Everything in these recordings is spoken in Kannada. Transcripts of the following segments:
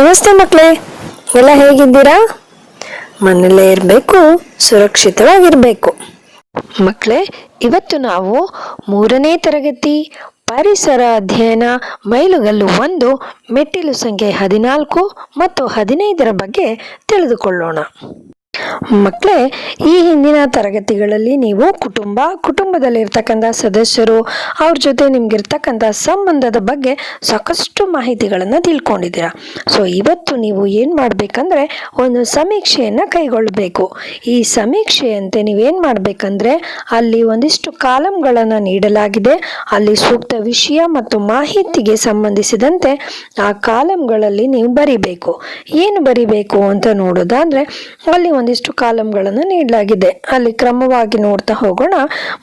ನಮಸ್ತೆ ಮಕ್ಕಳೇ. ಎಲ್ಲ ಹೇಗಿದ್ದೀರಾ? ಮನೇಲೇ ಇರಬೇಕು, ಸುರಕ್ಷಿತವಾಗಿರಬೇಕು. ಮಕ್ಕಳೇ, ಇವತ್ತು ನಾವು ಮೂರನೇ ತರಗತಿ ಪರಿಸರ ಅಧ್ಯಯನ ಮೈಲುಗಲ್ಲು ಒಂದು, ಮೆಟ್ಟಿಲು ಸಂಖ್ಯೆ ಹದಿನಾಲ್ಕು ಮತ್ತು ಹದಿನೈದರ ಬಗ್ಗೆ ತಿಳಿದುಕೊಳ್ಳೋಣ. ಮಕ್ಕಳೇ, ಈ ಹಿಂದಿನ ತರಗತಿಗಳಲ್ಲಿ ನೀವು ಕುಟುಂಬ, ಕುಟುಂಬದಲ್ಲಿರ್ತಕ್ಕಂಥ ಸದಸ್ಯರು, ಅವ್ರ ಜೊತೆ ನಿಮ್ಗಿರ್ತಕ್ಕಂಥ ಸಂಬಂಧದ ಬಗ್ಗೆ ಸಾಕಷ್ಟು ಮಾಹಿತಿಗಳನ್ನು ತಿಳ್ಕೊಂಡಿದ್ದೀರಾ? ಸೊ ಇವತ್ತು ನೀವು ಏನು ಮಾಡಬೇಕಂದ್ರೆ ಒಂದು ಸಮೀಕ್ಷೆಯನ್ನು ಕೈಗೊಳ್ಳಬೇಕು. ಈ ಸಮೀಕ್ಷೆಯಂತೆ ನೀವೇನು ಮಾಡಬೇಕಂದ್ರೆ, ಅಲ್ಲಿ ಒಂದಿಷ್ಟು ಕಾಲಮ್ಗಳನ್ನು ನೀಡಲಾಗಿದೆ. ಅಲ್ಲಿ ಸೂಕ್ತ ವಿಷಯ ಮತ್ತು ಮಾಹಿತಿಗೆ ಸಂಬಂಧಿಸಿದಂತೆ ಆ ಕಾಲಮ್ಗಳಲ್ಲಿ ನೀವು ಬರಿಬೇಕು. ಏನು ಬರಿಬೇಕು ಅಂತ ನೋಡೋದಾದರೆ, ಅಲ್ಲಿ ಒಂದಿಷ್ಟು ಕಾಲಮ್ಗಳನ್ನು ನೀಡಲಾಗಿದೆ. ಅಲ್ಲಿ ಕ್ರಮವಾಗಿ ನೋಡ್ತಾ ಹೋಗೋಣ.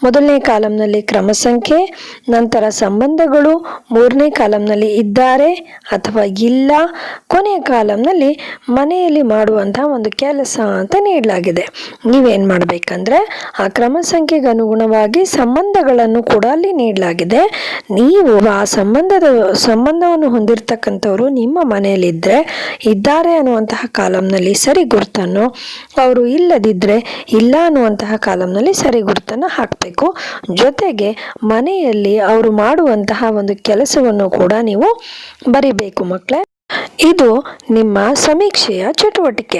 ಮೊದಲನೇ ಕಾಲಂನಲ್ಲಿ ಕ್ರಮ ಸಂಖ್ಯೆ, ನಂತರ ಸಂಬಂಧಗಳು, ಮೂರನೇ ಕಾಲಂನಲ್ಲಿ ಇದ್ದಾರೆ ಅಥವಾ ಇಲ್ಲ, ಕೊನೆಯ ಕಾಲಂನಲ್ಲಿ ಮನೆಯಲ್ಲಿ ಮಾಡುವಂತಹ ಒಂದು ಕೆಲಸ ಅಂತ ನೀಡಲಾಗಿದೆ. ನೀವೇನು ಮಾಡಬೇಕಂದ್ರೆ, ಆ ಕ್ರಮ ಸಂಖ್ಯೆಗೆ ಅನುಗುಣವಾಗಿ ಸಂಬಂಧಗಳನ್ನು ಕೂಡ ಅಲ್ಲಿ ನೀಡಲಾಗಿದೆ. ನೀವು ಆ ಸಂಬಂಧದ, ಸಂಬಂಧವನ್ನು ಹೊಂದಿರತಕ್ಕಂಥವ್ರು ನಿಮ್ಮ ಮನೆಯಲ್ಲಿದ್ದರೆ ಇದ್ದಾರೆ ಅನ್ನುವಂತಹ ಕಾಲಂನಲ್ಲಿ ಸರಿ ಗುರುತನ್ನು ಅವರು ಇಲ್ಲದಿದ್ದರೆ ಇಲ್ಲ ಅನ್ನುವಂತಹ ಕಾಲಮ್ನಲ್ಲಿ ಸರಿ ಗುರುತನ್ನು ಹಾಕಬೇಕು. ಜೊತೆಗೆ ಮನೆಯಲ್ಲಿ ಅವರು ಮಾಡುವಂತಹ ಒಂದು ಕೆಲಸವನ್ನು ಕೂಡ ನೀವು ಬರಿಬೇಕು ಮಕ್ಕಳೇ ಇದು ನಿಮ್ಮ ಸಮೀಕ್ಷೆಯ ಚಟುವಟಿಕೆ.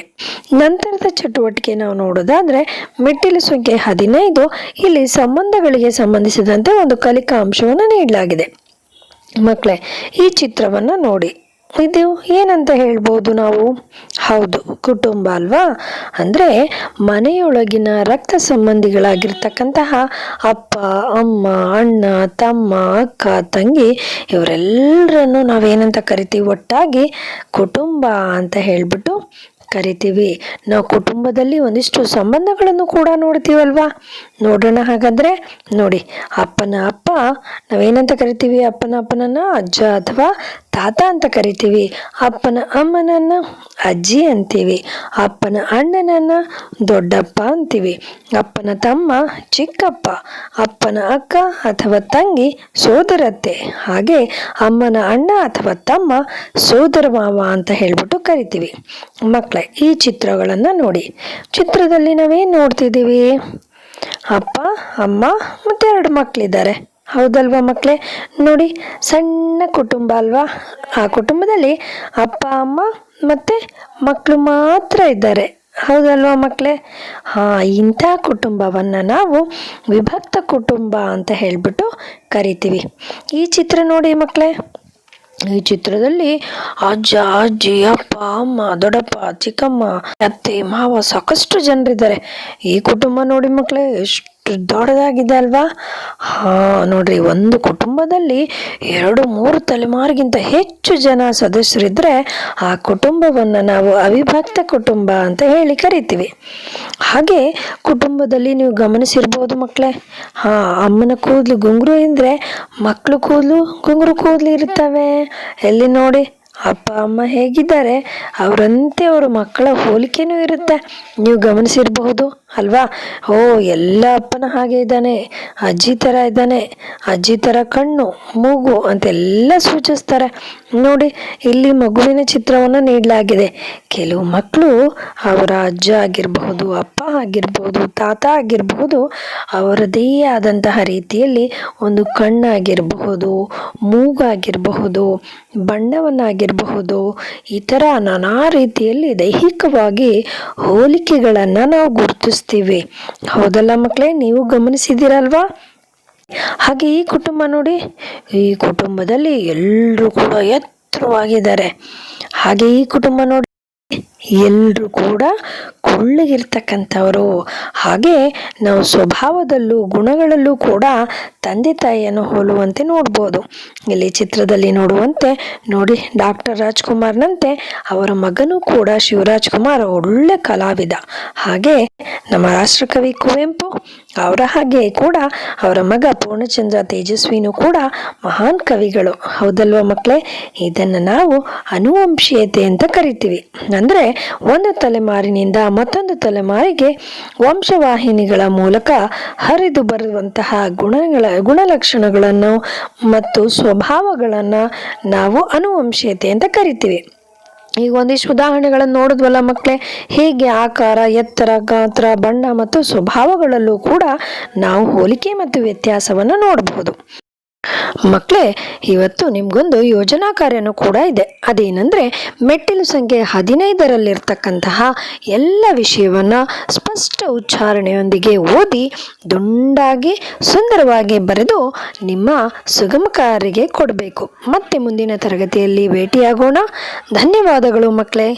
ನಂತರದ ಚಟುವಟಿಕೆ ನಾವು ನೋಡೋದಾದ್ರೆ ಮೆಟ್ಟಿಲು ಸಂಖ್ಯೆ ಹದಿನೈದು ಇಲ್ಲಿ ಸಂಬಂಧಗಳಿಗೆ ಸಂಬಂಧಿಸಿದಂತೆ ಒಂದು ಕಲಿಕಾ ಅಂಶವನ್ನು ನೀಡಲಾಗಿದೆ. ಮಕ್ಕಳೇ ಈ ಚಿತ್ರವನ್ನು ನೋಡಿ. ಇದು ಏನಂತ ಹೇಳ್ಬೋದು ನಾವು? ಹೌದು, ಕುಟುಂಬ ಅಲ್ವಾ? ಅಂದರೆ ಮನೆಯೊಳಗಿನ ರಕ್ತ ಸಂಬಂಧಿಗಳಾಗಿರ್ತಕ್ಕಂತಹ ಅಪ್ಪ, ಅಮ್ಮ, ಅಣ್ಣ, ತಮ್ಮ, ಅಕ್ಕ, ತಂಗಿ ಇವರೆಲ್ಲರನ್ನು ನಾವೇನಂತ ಕರಿತೀವಿ? ಒಟ್ಟಾಗಿ ಕುಟುಂಬ ಅಂತ ಹೇಳ್ಬಿಟ್ಟು ಕರಿತೀವಿ. ನಾವು ಕುಟುಂಬದಲ್ಲಿ ಒಂದಿಷ್ಟು ಸಂಬಂಧಗಳನ್ನು ಕೂಡ ನೋಡ್ತೀವಲ್ವಾ? ನೋಡೋಣ ಹಾಗಾದರೆ. ನೋಡಿ, ಅಪ್ಪನ ಅಪ್ಪ, ನಾವೇನಂತ ಕರಿತೀವಿ? ಅಪ್ಪನ ಅಪ್ಪನನ್ನು ಅಜ್ಜ ಅಥವಾ ತಾತ ಅಂತ ಕರಿತೀವಿ. ಅಪ್ಪನ ಅಮ್ಮನನ್ನು ಅಜ್ಜಿ ಅಂತೀವಿ. ಅಪ್ಪನ ಅಣ್ಣನನ್ನು ದೊಡ್ಡಪ್ಪ ಅಂತೀವಿ. ಅಪ್ಪನ ತಮ್ಮ ಚಿಕ್ಕಪ್ಪ. ಅಪ್ಪನ ಅಕ್ಕ ಅಥವಾ ತಂಗಿ ಸೋದರತ್ತೆ. ಹಾಗೆ ಅಮ್ಮನ ಅಣ್ಣ ಅಥವಾ ತಮ್ಮ ಸೋದರ ಮಾವ ಅಂತ ಹೇಳ್ಬಿಟ್ಟು ಕರಿತೀವಿ. ಮಕ್ಕಳೇ ಈ ಚಿತ್ರಗಳನ್ನು ನೋಡಿ. ಚಿತ್ರದಲ್ಲಿ ನಾವೇನು ನೋಡ್ತಿದ್ದೀವಿ? ಅಪ್ಪ, ಅಮ್ಮ ಮತ್ತು ಎರಡು ಮಕ್ಕಳಿದ್ದಾರೆ ಹೌದಲ್ವಾ ಮಕ್ಕಳೇ ನೋಡಿ, ಸಣ್ಣ ಕುಟುಂಬ ಅಲ್ವಾ? ಆ ಕುಟುಂಬದಲ್ಲಿ ಅಪ್ಪ, ಅಮ್ಮ ಮತ್ತು ಮಕ್ಕಳು ಮಾತ್ರ ಇದ್ದಾರೆ. ಹೌದಲ್ವಾ ಮಕ್ಕಳೇ ಹಾಂ, ಇಂಥ ಕುಟುಂಬವನ್ನು ನಾವು ವಿಭಕ್ತ ಕುಟುಂಬ ಅಂತ ಹೇಳಿಬಿಟ್ಟು ಕರಿತೀವಿ. ಈ ಚಿತ್ರ ನೋಡಿ ಮಕ್ಕಳೇ ಈ ಚಿತ್ರದಲ್ಲಿ ಅಜ್ಜ, ಅಜ್ಜಿ, ಅಪ್ಪ, ಅಮ್ಮ, ದೊಡ್ಡಪ್ಪ, ಚಿಕ್ಕಮ್ಮ, ಅತ್ತೆ, ಮಾವ ಸಾಕಷ್ಟು ಜನರಿದ್ದಾರೆ. ಈ ಕುಟುಂಬ ನೋಡಿ ಮಕ್ಕಳೇ, ಎಷ್ಟು ದೊಡ್ಡದಾಗಿದೆ ಅಲ್ವಾ? ಹಾ, ನೋಡ್ರಿ, ಒಂದು ಕುಟುಂಬದಲ್ಲಿ ಎರಡು, ಮೂರು ತಲೆಮಾರಿಗಿಂತ ಹೆಚ್ಚು ಜನ ಸದಸ್ಯರಿದ್ರೆ ಆ ಕುಟುಂಬವನ್ನು ನಾವು ಅವಿಭಕ್ತ ಕುಟುಂಬ ಅಂತ ಹೇಳಿ ಕರಿತೀವಿ. ಹಾಗೆ ಕುಟುಂಬದಲ್ಲಿ ನೀವು ಗಮನಿಸಿರ್ಬೋದು ಮಕ್ಕಳೇ ಹಾ, ಅಮ್ಮನ ಕೂದಲು ಗುಂಗುರು ಇದ್ರೆ ಮಕ್ಕಳು ಕೂದಲು ಗುಂಗುರು ಕೂದಲು ಇರ್ತವೆ ಎಲ್ಲಿ ನೋಡಿ, ಅಪ್ಪ, ಅಮ್ಮ ಹೇಗಿದ್ದಾರೆ, ಅವರಂತೆ ಅವರ ಮಕ್ಕಳ ಹೋಲಿಕೆನೂ ಇರುತ್ತೆ. ನೀವು ಗಮನಿಸಿರಬಹುದು. ಅಲ್ವಾ? ಓ, ಎಲ್ಲ ಅಪ್ಪನ ಹಾಗೆ ಇದ್ದಾನೆ. ಅಜ್ಜಿ ಥರ ಇದ್ದಾನೆ. ಅಜ್ಜಿ ಥರ ಕಣ್ಣು, ಮೂಗು ಅಂತೆಲ್ಲ ಸೂಚಿಸ್ತಾರೆ. ನೋಡಿ, ಇಲ್ಲಿ ಮಗುವಿನ ಚಿತ್ರವನ್ನು ನೀಡಲಾಗಿದೆ. ಕೆಲವು ಮಕ್ಕಳು ಅವರ ಅಜ್ಜ ಆಗಿರಬಹುದು, ಅಪ್ಪ ಆಗಿರ್ಬೋದು ತಾತ ಆಗಿರಬಹುದು, ಅವರದೇ ಆದಂತಹ ರೀತಿಯಲ್ಲಿ ಒಂದು ಕಣ್ಣಾಗಿರಬಹುದು, ಮೂಗಾಗಿರಬಹುದು, ಬಣ್ಣವನ್ನಾಗಿರಬಹುದು, ಈ ಥರ ನಾನಾ ರೀತಿಯಲ್ಲಿ ದೈಹಿಕವಾಗಿ ಹೋಲಿಕೆಗಳನ್ನು ನಾವು ಗುರುತಿಸ್ತೀವಿ ಹೌದಲ್ಲ ಮಕ್ಕಳೇ ನೀವು ಗಮನಿಸಿದ್ದೀರಲ್ವಾ? ಹಾಗೆ ಈ ಕುಟುಂಬ ನೋಡಿ, ಈ ಕುಟುಂಬದಲ್ಲಿ ಎಲ್ಲರೂ ಕೂಡ ಎತ್ತರವಾಗಿದ್ದಾರೆ. ಹಾಗೆ ಈ ಕುಟುಂಬ ನೋಡಿ ಎಲ್ಲರೂ ಕೂಡ ಕುಳ್ಳಗಿರ್ತಕ್ಕಂಥವರು. ಹಾಗೆ ನಾವು ಸ್ವಭಾವದಲ್ಲೂ ಗುಣಗಳಲ್ಲೂ ಕೂಡ ತಂದೆ ತಾಯಿಯನ್ನು ಹೋಲುವಂತೆ ನೋಡ್ಬೋದು. ಇಲ್ಲಿ ಚಿತ್ರದಲ್ಲಿ ನೋಡುವಂತೆ ನೋಡಿ ಡಾಕ್ಟರ್ ರಾಜ್ಕುಮಾರ್ನಂತೆ ಅವರ ಮಗನೂ ಕೂಡ ಶಿವರಾಜ್ ಕುಮಾರ್ ಒಳ್ಳೆ ಕಲಾವಿದ. ಹಾಗೆ ನಮ್ಮ ರಾಷ್ಟ್ರಕವಿ ಕುವೆಂಪು ಅವರ ಹಾಗೆ ಕೂಡ ಅವರ ಮಗ ಪೂರ್ಣಚಂದ್ರ ತೇಜಸ್ವಿನೂ ಕೂಡ ಮಹಾನ್ ಕವಿಗಳು. ಹೌದಲ್ವ ಮಕ್ಕಳೇ? ಇದನ್ನು ನಾವು ಅನುವಂಶೀಯತೆ ಅಂತ ಕರಿತೀವಿ. ಒಂದು ತಲೆಮಾರಿನಿಂದ ಮತ್ತೊಂದು ತಲೆಮಾರಿಗೆ ವಂಶವಾಹಿನಿಗಳ ಮೂಲಕ ಹರಿದು ಬರುವಂತಹ ಗುಣಗಳ ಗುಣಲಕ್ಷಣಗಳನ್ನು ಮತ್ತು ಸ್ವಭಾವಗಳನ್ನು ನಾವು ಅನುವಂಶೀಯತೆ ಅಂತ ಕರಿತೀವಿ. ಈಗ ಒಂದಿಷ್ಟು ಉದಾಹರಣೆಗಳನ್ನು ನೋಡಿದ್ವಲ್ಲ ಮಕ್ಕಳೇ ಹೇಗೆ ಆಕಾರ, ಎತ್ತರ, ಗಾತ್ರ, ಬಣ್ಣ ಮತ್ತು ಸ್ವಭಾವಗಳಲ್ಲೂ ಕೂಡ ನಾವು ಹೋಲಿಕೆ ಮತ್ತು ವ್ಯತ್ಯಾಸವನ್ನು ನೋಡಬಹುದು ಮಕ್ಕಳೇ ಇವತ್ತು ನಿಮ್ಗೊಂದು ಯೋಜನಾ ಕಾರ್ಯನೂ ಕೂಡ ಇದೆ. ಅದೇನೆಂದರೆ, ಮೆಟ್ಟಿಲು ಸಂಖ್ಯೆ ಹದಿನೈದರಲ್ಲಿರ್ತಕ್ಕಂತಹ ಎಲ್ಲ ವಿಷಯವನ್ನ ಸ್ಪಷ್ಟ ಉಚ್ಚಾರಣೆಯೊಂದಿಗೆ ಓದಿ, ದುಂಡಾಗಿ, ಸುಂದರವಾಗಿ ಬರೆದು ನಿಮ್ಮ ಸುಗಮಕಾರಿಗೆ ಕೊಡಬೇಕು. ಮತ್ತೆ ಮುಂದಿನ ತರಗತಿಯಲ್ಲಿ ಭೇಟಿಯಾಗೋಣ. ಧನ್ಯವಾದಗಳು ಮಕ್ಕಳೇ